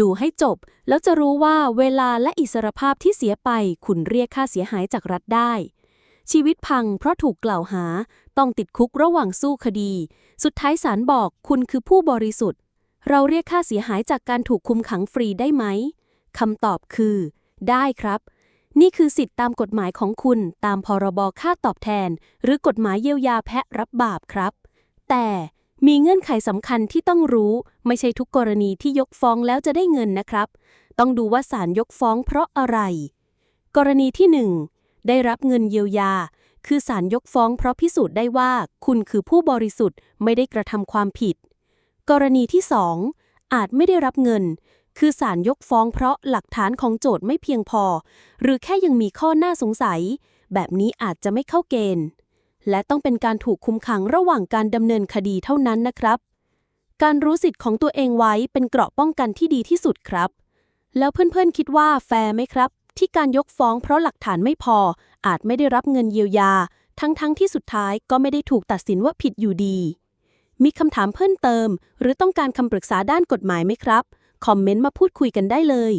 ดูให้จบ แล้วจะรู้ว่าเวลาและอิสรภาพที่เสียไป คุณเรียกค่าเสียหายจากรัฐได้ ชีวิตพังเพราะถูกกล่าวหา ต้องติดคุกระหว่างสู้คดี สุดท้ายศาลบอกคุณคือผู้บริสุทธิ์ เราเรียกค่าเสียหายจากการถูกคุมขังฟรีได้ไหมคำตอบคือ ได้ครับ นี่คือสิทธิตามกฎหมายของคุณตามพรบค่าตอบแทน หรือกฎหมายเยียวยาแพะรับบาปครับ แต่ มีเงื่อนไขสำคัญที่ต้องรู้ ไม่ใช่ทุกกรณีที่ยกฟ้องแล้วจะได้เงินนะครับ ต้องดูว่าศาลยกฟ้องเพราะอะไร กรณีที่ 1 ได้รับเงินเยียวยา คือศาลยกฟ้องเพราะพิสูจน์ได้ว่าคุณคือผู้บริสุทธิ์ไม่ได้กระทำความผิด กรณีที่ 2 อาจไม่ได้รับเงิน คือศาลยกฟ้องเพราะหลักฐานของโจทย์ไม่เพียงพอ หรือแค่ยังมีข้อน่าสงสัย แบบนี้อาจจะไม่เข้าเกณฑ์ และต้องเป็นการถูกคุมขังระหว่างการดำเนินคดีเท่านั้นนะครับ การรู้สิทธิ์ของตัวเองไว้เป็นเกราะป้องกันที่ดีที่สุดครับ แล้วเพื่อนๆคิดว่าแฟร์ไหมครับ ที่การยกฟ้องเพราะหลักฐานไม่พอ อาจไม่ได้รับเงินเยียวยา ทั้งๆที่สุดท้ายก็ไม่ได้ถูกตัดสินว่าผิดอยู่ดี มีคำถามเพิ่มเติม หรือต้องการคำปรึกษาด้านกฎหมายไหมครับ คอมเมนต์มาพูดคุยกันได้เลย